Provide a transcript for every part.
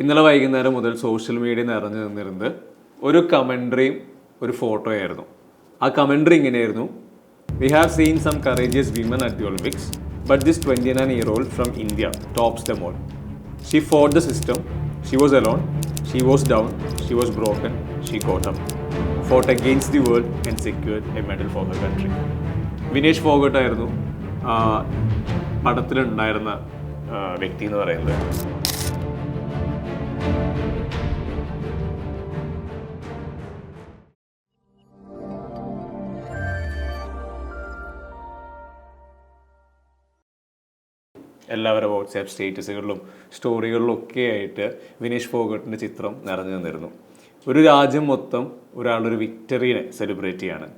ഇന്നലെ വൈകുന്നേരം മുതൽ സോഷ്യൽ മീഡിയ നിറഞ്ഞു നിന്നിരുന്നത് ഒരു കമൻട്രിയും ഒരു ഫോട്ടോയായിരുന്നു. ആ കമൻട്രി ഇങ്ങനെയായിരുന്നു. We have seen some courageous women at the Olympics but this twenty nine year old from India tops the mole she for the system she was alone she was down she was broken she കോട്ടം fought against the world and secure a medal for the country Vinesh ഫോഗട്ടായിരുന്നു പടത്തിലുണ്ടായിരുന്ന വ്യക്തി എന്ന് പറയുന്നത്. എല്ലാവരുടെ WhatsApp സ്റ്റേറ്റസുകളിലും സ്റ്റോറികളിലും ഒക്കെ ആയിട്ട് വിനീഷ് ഫോഗട്ടിന്റെ ചിത്രം നിറഞ്ഞു നിന്നിരുന്നു. ഒരു രാജ്യം മൊത്തം ഒരാളൊരു വിക്ടറിനെ സെലിബ്രേറ്റ് ചെയ്യാണ്.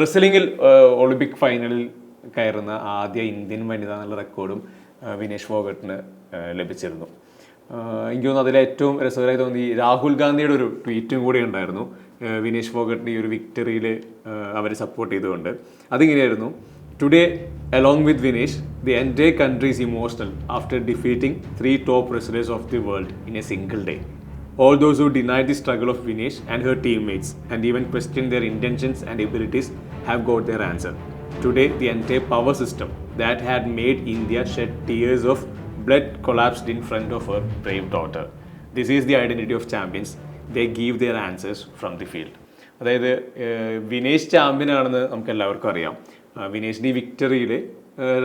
റെസ്ലിംഗിൽ ഒളിമ്പിക് ഫൈനലിൽ കയറുന്ന ആദ്യ ഇന്ത്യൻ വനിത എന്നുള്ള റെക്കോർഡും വിനീഷ് ഫോഗട്ടിന് ലഭിച്ചിരുന്നു. എനിക്ക് തോന്നുന്നു ഏറ്റവും രസകരമായി തോന്നി രാഹുൽ ഗാന്ധിയുടെ ഒരു ട്വീറ്റും കൂടി ഉണ്ടായിരുന്നു. വിനീഷ് വിനേഷ് ഫോഗട്ടിന്റെ ഈ ഒരു വിക്ടറിയിൽ അവരെ സപ്പോർട്ട് ചെയ്തുകൊണ്ട്. അതിങ്ങനെയായിരുന്നു. Today along with Vinesh, the entire country is emotional after defeating three top wrestlers of the world in a single day. All those who denied the struggle of Vinesh and her teammates and even questioned their intentions and abilities have got their answer. Today, the entire power system that had made India shed tears of blood collapsed in front of her brave daughter. This is the identity of champions. They give their answers from the field. അതായത് ഏഹ്, Vinesh champion ആണെന്ന് നമുക്ക് എല്ലാവർക്കും അറിയാം ആ, Vinesh D വിക്ടറിയിൽ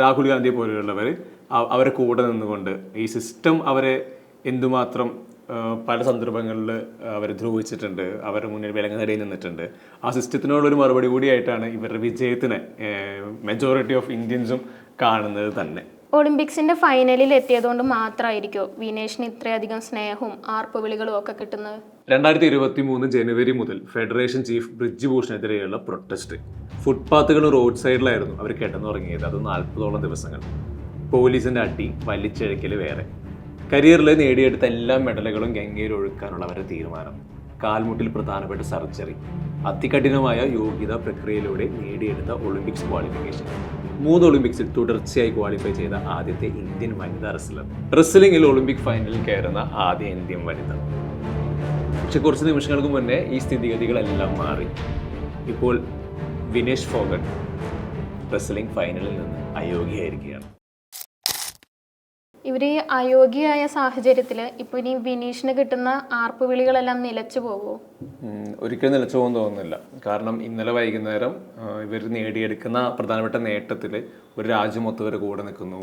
Rahul ഗാന്ധിയെ പോലെയുള്ളവർ അവരെ കൂടെ നിന്നുകൊണ്ട് ഈ സിസ്റ്റം അവരെ എന്തുമാത്രം പല സന്ദർഭങ്ങളിൽ അവരെ ദ്രോഹിച്ചിട്ടുണ്ട് അവരുടെ മുന്നിൽ വിലങ്ങനടിയിൽ നിന്നിട്ടുണ്ട് ആ സിസ്റ്റത്തിനോടൊരു മറുപടി കൂടിയായിട്ടാണ് ഇവരുടെ വിജയത്തിനെ മെജോറിറ്റി ഓഫ് ഇന്ത്യൻസും കാണുന്നത് തന്നെ. ഒളിമ്പിക്സിന്റെ ഫൈനലിൽ എത്തിയതുകൊണ്ട് മാത്രമായിരിക്കും വിനേഷിന് ഇത്രയധികം സ്നേഹവും ആർപ്പുവിളികളും ഒക്കെ കിട്ടുന്നത്? രണ്ടായിരത്തി ഇരുപത്തി മൂന്ന് ജനുവരി മുതൽ ഫെഡറേഷൻ ചീഫ് ബ്രിഡ്ജ് ഭൂഷണെതിരെയുള്ള പ്രൊട്ടസ്റ്റ്. ഫുട്പാത്തുകൾ റോഡ് സൈഡിലായിരുന്നു അവർ കിടന്നുറങ്ങിയത്. അത് നാൽപ്പതോളം ദിവസങ്ങൾ. പോലീസിന്റെ അടി വലിച്ചഴക്കൽ വേറെ. കരിയറിൽ നേടിയെടുത്ത എല്ലാ മെഡലുകളും ഗംഗയിൽ ഒഴുക്കാനുള്ള അവരുടെ തീരുമാനം. കാൽമുട്ടിൽ പ്രധാനപ്പെട്ട സർജറി. അതികഠിനമായ യോഗ്യതാ പ്രക്രിയയിലൂടെ നേടിയെടുത്ത ഒളിമ്പിക്സ് ക്വാളിഫിക്കേഷൻ. മൂന്ന് ഒളിമ്പിക്സിൽ തുടർച്ചയായി ക്വാളിഫൈ ചെയ്ത ആദ്യത്തെ ഇന്ത്യൻ വനിതാ റെസ്ലർ. റെസ്ലിംഗിൽ ഒളിമ്പിക് ഫൈനലിൽ കയറുന്ന ആദ്യ ഇന്ത്യൻ വനിത. പക്ഷെ കുറച്ച് നിമിഷങ്ങൾക്ക് മുന്നേ ഈ സ്ഥിതിഗതികളെല്ലാം മാറി. ഇപ്പോൾ വിനേഷ് ഫോഗട്ട് റെസ്ലിംഗ് ഫൈനലിൽ നിന്ന് അയോഗ്യയായിരിക്കുകയാണ്. ഇവർ അയോഗ്യയായ സാഹചര്യത്തിൽ ഇപ്പൊ ഇനി വിനീഷിന് കിട്ടുന്ന ആർപ്പ് വിളികളെല്ലാം നിലച്ചു പോകുമോ ഒരിക്കലും നിലച്ചു പോകുമെന്ന് തോന്നുന്നില്ല. കാരണം ഇന്നലെ വൈകുന്നേരം ഇവർ നേടിയെടുക്കുന്ന പ്രധാനപ്പെട്ട നേട്ടത്തിൽ ഒരു രാജ്യം മൊത്തം ഇവരെ കൂടെ നിൽക്കുന്നു.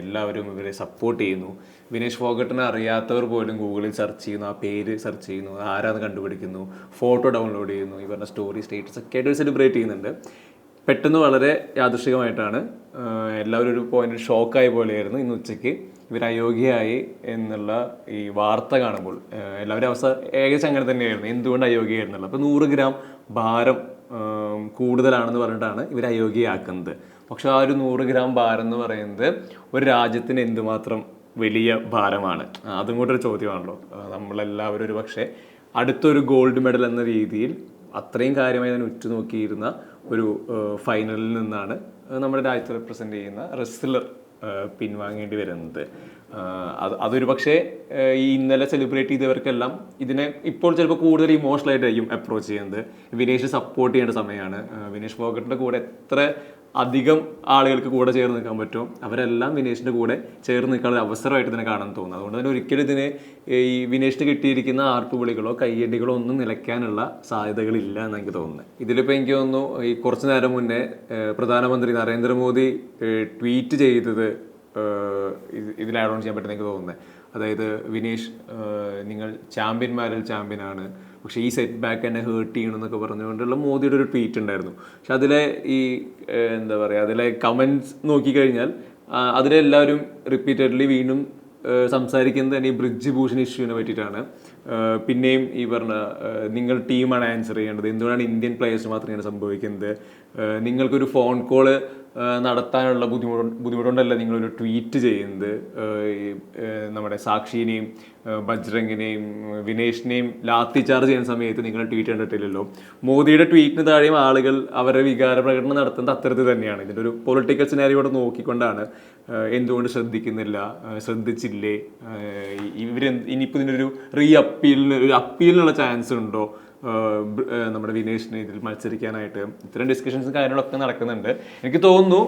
എല്ലാവരും ഇവരെ സപ്പോർട്ട് ചെയ്യുന്നു. വിനീഷ് ഫോഗട്ടിനെ അറിയാത്തവർ പോലും ഗൂഗിളിൽ സെർച്ച് ചെയ്യുന്നു. ആ പേര് സെർച്ച് ചെയ്യുന്നു. ആരാന്ന് കണ്ടുപിടിക്കുന്നു. ഫോട്ടോ ഡൗൺലോഡ് ചെയ്യുന്നു. ഇവരുടെ സ്റ്റോറി സ്റ്റേറ്റസ് ഒക്കെ ആയിട്ട് സെലിബ്രേറ്റ് ചെയ്യുന്നുണ്ട്. പെട്ടെന്ന് വളരെ യാദൃശികമായിട്ടാണ് എല്ലാവരും ഒരു പോയിന്റ് ഷോക്കായ പോലെയായിരുന്നു ഇന്ന് ഉച്ചയ്ക്ക്. ഇവർ അയോഗ്യയായി എന്നുള്ള ഈ വാർത്ത കാണുമ്പോൾ എല്ലാവരും അവസ്ഥ ഏകദേശം അങ്ങനെ തന്നെയായിരുന്നു. എന്തുകൊണ്ട് അയോഗ്യയായിരുന്നുള്ളത് അപ്പോൾ നൂറ് ഗ്രാം ഭാരം കൂടുതലാണെന്ന് പറഞ്ഞിട്ടാണ് ഇവർ അയോഗ്യയാക്കുന്നത്. പക്ഷേ ആ ഒരു നൂറ് ഗ്രാം ഭാരം എന്ന് പറയുന്നത് ഒരു രാജ്യത്തിന് എന്തുമാത്രം വലിയ ഭാരമാണ്? അതും കൂടെ ഒരു ചോദ്യമാണല്ലോ നമ്മളെല്ലാവരും ഒരു പക്ഷേ അടുത്തൊരു ഗോൾഡ് മെഡൽ എന്ന രീതിയിൽ അത്രയും കാര്യമായി ഞാൻ ഉറ്റുനോക്കിയിരുന്ന ഒരു ഫൈനലിൽ നിന്നാണ് നമ്മുടെ രാജ്യത്തെ റെപ്രസെന്റ് ചെയ്യുന്ന റെസ്ലർ പിൻവാങ്ങേണ്ടി വരുന്നത്. അത് അതൊരു പക്ഷേ ഈ ഇന്നലെ സെലിബ്രേറ്റ് ചെയ്തവർക്കെല്ലാം ഇതിനെ ഇപ്പോൾ ചിലപ്പോൾ കൂടുതൽ ഇമോഷണൽ ആയിട്ടായിരിക്കും അപ്രോച്ച് ചെയ്യുന്നത്. വിനേഷ് സപ്പോർട്ട് ചെയ്യേണ്ട സമയമാണ് വിനേഷ് ഫോഗട്ടിന്റെ കൂടെ എത്ര അധികം ആളുകൾക്ക് കൂടെ ചേർന്ന് നിൽക്കാൻ പറ്റും അവരെല്ലാം വിനേഷിന്റെ കൂടെ ചേർന്ന് നിൽക്കാനുള്ള അവസരമായിട്ട് തന്നെ കാണാൻ തോന്നുന്നു. അതുകൊണ്ട് തന്നെ ഒരിക്കലും ഇതിന് ഈ വിനേഷിന് കിട്ടിയിരിക്കുന്ന ആർപ്പുവിളികളോ കയ്യടികളോ ഒന്നും നിലയ്ക്കാനുള്ള സാധ്യതകളില്ല എന്ന് എനിക്ക് തോന്നുന്നത്. ഇതിലിപ്പോൾ എനിക്ക് തോന്നുന്നു ഈ കുറച്ച് നേരം മുന്നേ പ്രധാനമന്ത്രി നരേന്ദ്രമോദി ട്വീറ്റ് ചെയ്തത് ഇതിൽ ആഡ് ഓൺ ചെയ്യാൻ പറ്റുന്ന എനിക്ക് തോന്നുന്നത് അതായത് വിനേഷ് നിങ്ങൾ ചാമ്പ്യന്മാരിൽ ചാമ്പ്യനാണ്. പക്ഷേ ഈ സെറ്റ് ബാക്ക് എന്നെ ഹേർട്ട് ചെയ്യണമെന്നൊക്കെ പറഞ്ഞുകൊണ്ടുള്ള മോദിയുടെ ഒരു ട്വീറ്റ് ഉണ്ടായിരുന്നു. പക്ഷെ അതിലെ ഈ എന്താ പറയുക അതിലെ കമൻസ് നോക്കിക്കഴിഞ്ഞാൽ അതിലെല്ലാവരും റിപ്പീറ്റഡ്ലി വീണ്ടും സംസാരിക്കുന്നത് തന്നെ ഈ ബ്രിഡ്ജ് ഭൂഷൺ ഇഷ്യൂവിനെ പറ്റിയിട്ടാണ്. പിന്നെയും ഈ പറഞ്ഞ നിങ്ങൾ ടീമാണ് ആൻസർ ചെയ്യേണ്ടത്. എന്തുകൊണ്ടാണ് ഇന്ത്യൻ പ്ലേയേഴ്സ് മാത്രം സംഭവിക്കുന്നത്? നിങ്ങൾക്കൊരു ഫോൺ കോൾ നടത്താനുള്ള ബുദ്ധിമുട്ട് ബുദ്ധിമുട്ടുണ്ടല്ല നിങ്ങളൊരു ട്വീറ്റ് ചെയ്യുന്നത്. നമ്മുടെ സാക്ഷിനെയും ബജ്രംഗിനെയും വിനേഷിനെയും ലാത്തി ചാർജ് ചെയ്യുന്ന സമയത്ത് നിങ്ങൾ ട്വീറ്റ് കണ്ടിട്ടില്ലല്ലോ. മോദിയുടെ ട്വീറ്റിന് താഴെയും ആളുകൾ അവരുടെ വികാര പ്രകടനം നടത്തുന്നത് അത്തരത്തിൽ തന്നെയാണ്. ഇതിന്റെ ഒരു പൊളിറ്റിക്കൽ സിനാരിയോടെ നോക്കിക്കൊണ്ടാണ് എന്തുകൊണ്ട് ശ്രദ്ധിക്കുന്നില്ല ശ്രദ്ധിച്ചില്ലേ ഇവർ ഇനിയിപ്പോൾ ഇതിനൊരു റീ അപ്പീലിന് ഒരു അപ്പീലിനുള്ള ചാൻസ് ഉണ്ടോ? നമ്മുടെ വിനേഷിന് ഇതിൽ മത്സരിക്കാനായിട്ട് ഇത്തരം ഡിസ്കഷൻസും കാര്യങ്ങളൊക്കെ നടക്കുന്നുണ്ട്. എനിക്ക് തോന്നുന്നു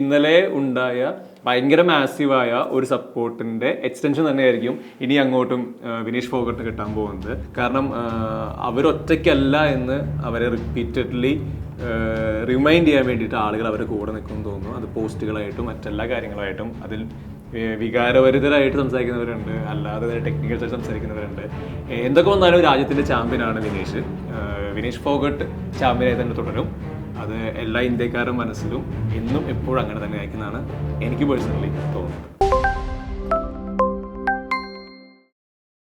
ഇന്നലെ ഉണ്ടായ ഭയങ്കര മാസീവായ ഒരു സപ്പോർട്ടിന്റെ എക്സ്റ്റൻഷൻ തന്നെയായിരിക്കും ഇനി അങ്ങോട്ടും വിനേഷ് ഫോഗട്ട് കിട്ടാൻ പോകുന്നത്. കാരണം അവരൊറ്റയ്ക്കല്ല എന്ന് അവരെ റിപ്പീറ്റഡ്ലി റിമൈൻഡ് ചെയ്യാൻ വേണ്ടിയിട്ട് ആളുകൾ അവരെ കൂടെ നിൽക്കുമെന്ന് തോന്നുന്നു. അത് പോസ്റ്റുകളായിട്ടും മറ്റെല്ലാ കാര്യങ്ങളായിട്ടും അതിൽ വികാരഭരിതരായിട്ട് സംസാരിക്കുന്നവരുണ്ട് അല്ലാതെ ടെക്നിക്കൽ ആയിട്ട് സംസാരിക്കുന്നവരുണ്ട്. എന്തൊക്കെ വന്നാലും രാജ്യത്തിന്റെ ചാമ്പ്യനാണ് വിനേഷ്. വിനേഷ് ഫോഗട്ട് ചാമ്പ്യനായി തന്നെ തുടരും. അത് എല്ലാ ഇന്ത്യക്കാരും മനസ്സിലും എന്നും എപ്പോഴും അങ്ങനെ തന്നെ ആയിരിക്കുന്നതാണ് എനിക്ക് പേഴ്സണലി തോന്നുന്നത്.